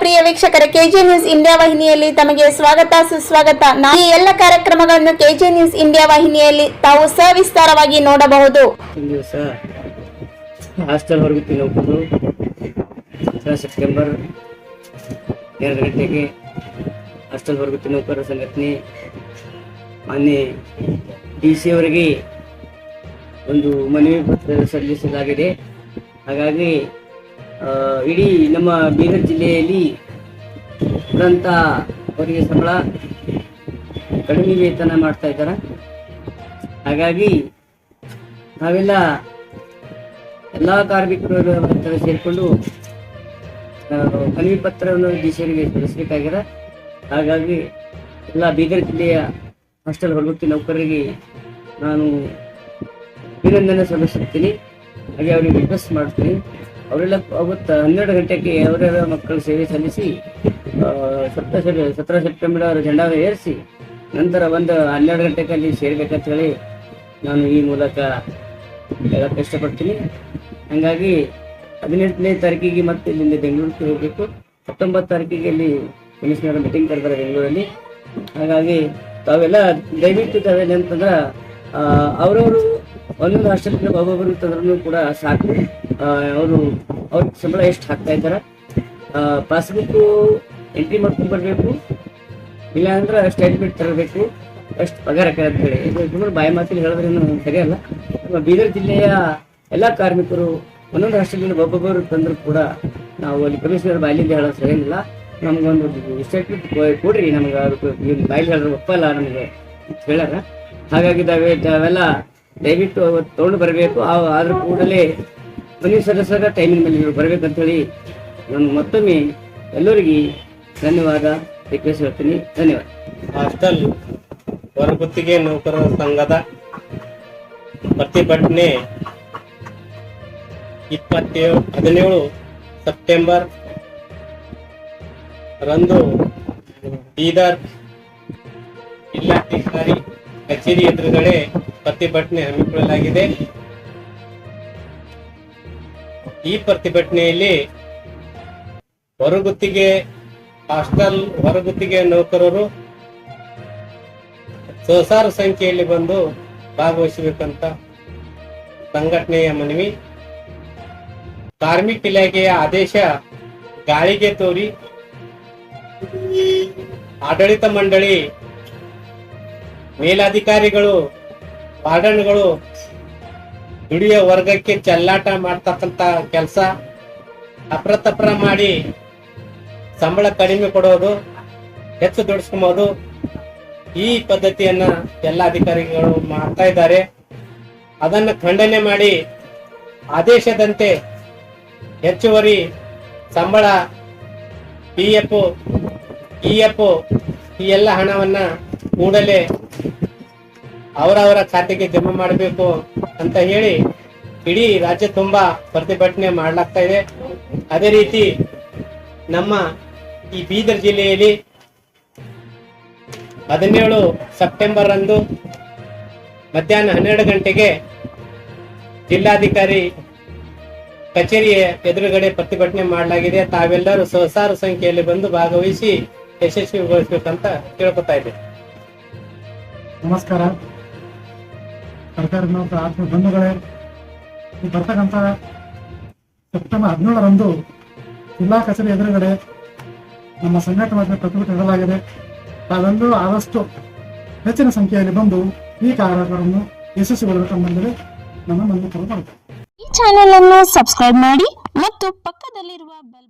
ಪ್ರಿಯ ವೀಕ್ಷಕರ. K J news India ವಾಹಿನಿಯಲ್ಲಿ ತಮಗೆ ಸ್ವಾಗತ, ಸುಸ್ವಾಗತ. ಈ ಎಲ್ಲ ಕಾರ್ಯಕ್ರಮಗಳನ್ನು ಕೆಜೆ ನ್ಯೂಸ್ ಇಂಡಿಯಾ ವಾಹಿನಿಯಲ್ಲಿ ತಾವು ಸವಿಸ್ತಾರವಾಗಿ ನೋಡಬಹುದು. ದಿವಸ ಹಾಸ್ಟೆಲ್ ಹೊರಗುತ್ತಿ ನೌಕರರು ಸೆಪ್ಟೆಂಬರ್ ಎರಡು ಗಂಟೆಗೆ ಹಾಸ್ಟೆಲ್ ಹೊರಗುತ್ತಿ ನೌಕರರ ಸಂಘಟನೆ. ಮಾನ್ಯ ಡಿ ಸಿ ಅವರಿಗೆ ಒಂದು ಮನವಿ ಪತ್ರ ಸಲ್ಲಿಸಲಾಗಿದೆ. ಹಾಗಾಗಿ ಇಡೀ ನಮ್ಮ ಬೀದರ್ ಜಿಲ್ಲೆಯಲ್ಲಿ ಇದ್ದಂಥ ಅವರಿಗೆ ಸಂಬಳ ಕಡಿಮೆ ವೇತನ ಮಾಡ್ತಾ ಇದ್ದಾರೆ. ಹಾಗಾಗಿ ನಾವೆಲ್ಲ ಎಲ್ಲ ಕಾರ್ಮಿಕರು ಸೇರಿಕೊಂಡು ಮನವಿ ಪತ್ರವನ್ನು ಡಿಸಿಯವರಿಗೆ ಸಲ್ಲಿಸಬೇಕಾಗಿದೆ. ಹಾಗಾಗಿ ಎಲ್ಲ ಬೀದರ್ ಜಿಲ್ಲೆಯ ಹಾಸ್ಟೆಲ್ ಹೊರಗುತ್ತಿ ನೌಕರರಿಗೆ ನಾನು ಅಭಿನಂದನೆ ಸಲ್ಲಿಸುತ್ತೀನಿ. ಹಾಗೆ ಅವರಿಗೆ ರಿಕ್ವೆಸ್ಟ್ ಮಾಡ್ತೀನಿ. ಅವರೆಲ್ಲ ಅವತ್ತು ಹನ್ನೆರಡು ಗಂಟೆಗೆ ಅವರೆಲ್ಲ ಮಕ್ಕಳು ಸೇವೆ ಸಲ್ಲಿಸಿ ಸತ್ತ ಸತ್ರ ಸೆಪ್ಟೆಂಬರ್ ಅವರ ಜೆಂಡಾ ಏರಿಸಿ, ನಂತರ ಒಂದು ಹನ್ನೆರಡು ಗಂಟೆಗೆ ಅಲ್ಲಿ ಸೇರ್ಬೇಕಂತ ಹೇಳಿ ನಾನು ಈ ಮೂಲಕ ಹೇಳಕ್ಕೆ ಇಷ್ಟಪಡ್ತೀನಿ ಹಂಗಾಗಿ ಹದಿನೆಂಟನೇ ತಾರೀಕಿಗೆ ಮತ್ತೆ ಇಲ್ಲಿಂದ ಬೆಂಗಳೂರಿಗೆ ಹೋಗಬೇಕು. ಹತ್ತೊಂಬತ್ತು ತಾರೀಕಿಗೆ ಇಲ್ಲಿ ಕಮಿಷನರ್ ಮೀಟಿಂಗ್ ಕರೆದಾರೆ ಬೆಂಗಳೂರಲ್ಲಿ. ಹಾಗಾಗಿ ತಾವೆಲ್ಲ ದಯವಿಟ್ಟು ತಾವೆಲ್ಲ ಅಂತಂದ್ರೆ ಅವರವರು ಒಂದೊಂದು ಹಾಸ್ಟೆಲ್ಗೆ ಒಬ್ಬೊಬ್ಬರು ತಂದ್ರೂ ಕೂಡ ಸಾಕು. ಅವರು ಅವ್ರಿಗೆ ಸಂಬಳ ಎಷ್ಟು ಹಾಕ್ತಾ ಇದ್ದಾರೆ? ಪಾಸ್ಬುಕ್ ಎಂಟ್ರಿ ಮಾಡ್ಕೊಂಡು ಬರಬೇಕು. ಇಲ್ಲಾಂದ್ರೆ ಸ್ಟೇಟ್ಮೆಂಟ್ ತರಬೇಕು. ಅಷ್ಟು ಪಗಾರ ಅಂತ ಹೇಳಿ. ಇದು ಬಾಯಿ ಮಾತಿಗೆ ಹೇಳಿದ್ರೇನು ಸರಿಯಲ್ಲ ನಮ್ಮ ಬೀದರ್ ಜಿಲ್ಲೆಯ ಎಲ್ಲ ಕಾರ್ಮಿಕರು ಒಂದೊಂದು ಹಾಸ್ಟೆಲ್ನಿಂದ ಒಬ್ಬೊಬ್ಬರು ತಂದರೂ ಕೂಡ ನಾವು ಅಲ್ಲಿ ಕಮಿಷನರ್ ಬಾಯಿಲಿಂದ ಹೇಳೋದು ಸರಿಯಿಲ್ಲ ನಮಗೊಂದು ಸ್ಟೇಟ್ಮೆಂಟ್ ಕೊಡ್ರಿ ನಮ್ಗೆ ಅದಕ್ಕೆ ಬಾಯಿಲಿ ಹೇಳಿದ್ರೆ ಒಪ್ಪಲ್ಲ ನಮಗೆ ಹೇಳಾರ ಹಾಗಾಗಿ ತಾವೇ ತಾವೆಲ್ಲ ದಯವಿಟ್ಟು ಅವತ್ತು ತಗೊಂಡು ಬರಬೇಕು. ಆದ್ರ ಕೂಡಲೇ ಮನೆ ಸದಸ್ಯರ ಟೈಮಿನ ಮೇಲೆ ನೀವು ಬರ್ಬೇಕಂತೇಳಿ ನಾನು ಮತ್ತೊಮ್ಮೆ ಎಲ್ಲರಿಗೆ ಧನ್ಯವಾದ. ರಿಕ್ವೆಸ್ಟ್ ಹೇಳ್ತೀನಿ. ಧನ್ಯವಾದ. ಹಾಸ್ಟೆಲ್ ಹೊರಗುತ್ತಿಗೆ ನೌಕರರ ಸಂಘದ ಪ್ರತಿಭಟನೆ ಇಪ್ಪತ್ತೇಳು, ಹದಿನೇಳು ಸೆಪ್ಟೆಂಬರ್ ರಂದು ಬೀದರ್ ಜಿಲ್ಲಾಧಿಕಾರಿ ಕಚೇರಿ ಎದುರುಗಡೆ ಪ್ರತಿಭಟನೆ ಹಮ್ಮಿಕೊಳ್ಳಲಾಗಿದೆ ಈ ಪ್ರತಿಭಟನೆಯಲ್ಲಿ ಹೊರಗುತ್ತಿಗೆ ಹಾಸ್ಟೆಲ್ ಹೊರಗುತ್ತಿಗೆ ನೌಕರರು ಸಹಸಾರ ಸಂಖ್ಯೆಯಲ್ಲಿ ಬಂದು ಭಾಗವಹಿಸಬೇಕಂತ ಸಂಘಟನೆಯ ಮನವಿ. ಕಾರ್ಮಿಕ ಇಲಾಖೆಯ ಆದೇಶ ಗಾಳಿಗೆ ತೋರಿ ಆಡಳಿತ ಮಂಡಳಿ ಮೇಲಾಧಿಕಾರಿಗಳು ವಾರ್ಡನ್ಗಳು ದುಡಿಯ ವರ್ಗಕ್ಕೆ ಚೆಲ್ಲಾಟ ಮಾಡ್ತಕ್ಕಂತ ಕೆಲಸ ಅಪ್ರತಪ್ರ ಮಾಡಿ ಸಂಬಳ ಕಡಿಮೆ ಕೊಡೋದು, ಹೆಚ್ಚು ದುಡಿಸ್ಕೊಂಬೋದು. ಈ ಪದ್ಧತಿಯನ್ನ ಎಲ್ಲ ಅಧಿಕಾರಿಗಳು ಮಾಡ್ತಾ ಇದ್ದಾರೆ. ಅದನ್ನು ಖಂಡನೆ ಮಾಡಿ ಆದೇಶದಂತೆ ಹೆಚ್ಚುವರಿ ಸಂಬಳ, ಪಿ ಎಫ್, ಇ ಎಫ್, ಈ ಎಲ್ಲ ಹಣವನ್ನ ಕೂಡಲೇ ಅವರವರ ಖಾತೆಗೆ ಜಮಾ ಮಾಡಬೇಕು ಅಂತ ಹೇಳಿ ಇಡೀ ರಾಜ್ಯ ತುಂಬಾ ಪ್ರತಿಭಟನೆ ಮಾಡಲಾಗ್ತಾ ಇದೆ. ಅದೇ ರೀತಿ ನಮ್ಮ ಈ ಬೀದರ್ ಜಿಲ್ಲೆಯಲ್ಲಿ ಹದಿನೇಳು ಸೆಪ್ಟೆಂಬರ್ ಅಂದು ಮಧ್ಯಾಹ್ನ ಹನ್ನೆರಡು ಗಂಟೆಗೆ ಜಿಲ್ಲಾಧಿಕಾರಿ ಕಚೇರಿಯ ಎದುರುಗಡೆ ಪ್ರತಿಭಟನೆ ಮಾಡಲಾಗಿದೆ. ತಾವೆಲ್ಲರೂ ಸಹಸಾರು ಸಂಖ್ಯೆಯಲ್ಲಿ ಬಂದು ಭಾಗವಹಿಸಿ ಯಶಸ್ವಿಗೊಳಿಸಬೇಕಂತ ಕೇಳ್ಕೊತಾ ಇದ್ದೇನೆ ನಮಸ್ಕಾರ. ಸರ್ಕಾರಿ ನೌಕರ ಆತ್ಮ ಬಂಧುಗಳೇ ಬರ್ತಕ್ಕಂಥ ಸೆಪ್ಟೆಂಬರ್ ಹದಿನೇಳರಂದು ಜಿಲ್ಲಾ ಕಚೇರಿ ಎದುರುಗಡೆ ನಮ್ಮ ಸಂಘಟನೆ ಪ್ರತಿಭಟನೆ ಇಡಲಾಗಿದೆ ತಾವೆಲ್ಲರೂ ಆದಷ್ಟು ಹೆಚ್ಚಿನ ಸಂಖ್ಯೆಯಲ್ಲಿ ಬಂದು ಈ ಕಾರ್ಯಕ್ರಮವನ್ನು ಯಶಸ್ವಿಗೊಳ್ಳಬೇಕೆಂಬಂದರೆ ನಮ್ಮ ಮನವಿ ಮಾಡ್ತೇವೆ ಈ ಚಾನೆಲ್ ಅನ್ನು ಸಬ್ಸ್ಕ್ರೈಬ್ ಮಾಡಿ ಮತ್ತು ಪಕ್ಕದಲ್ಲಿರುವ ಬೆಲ್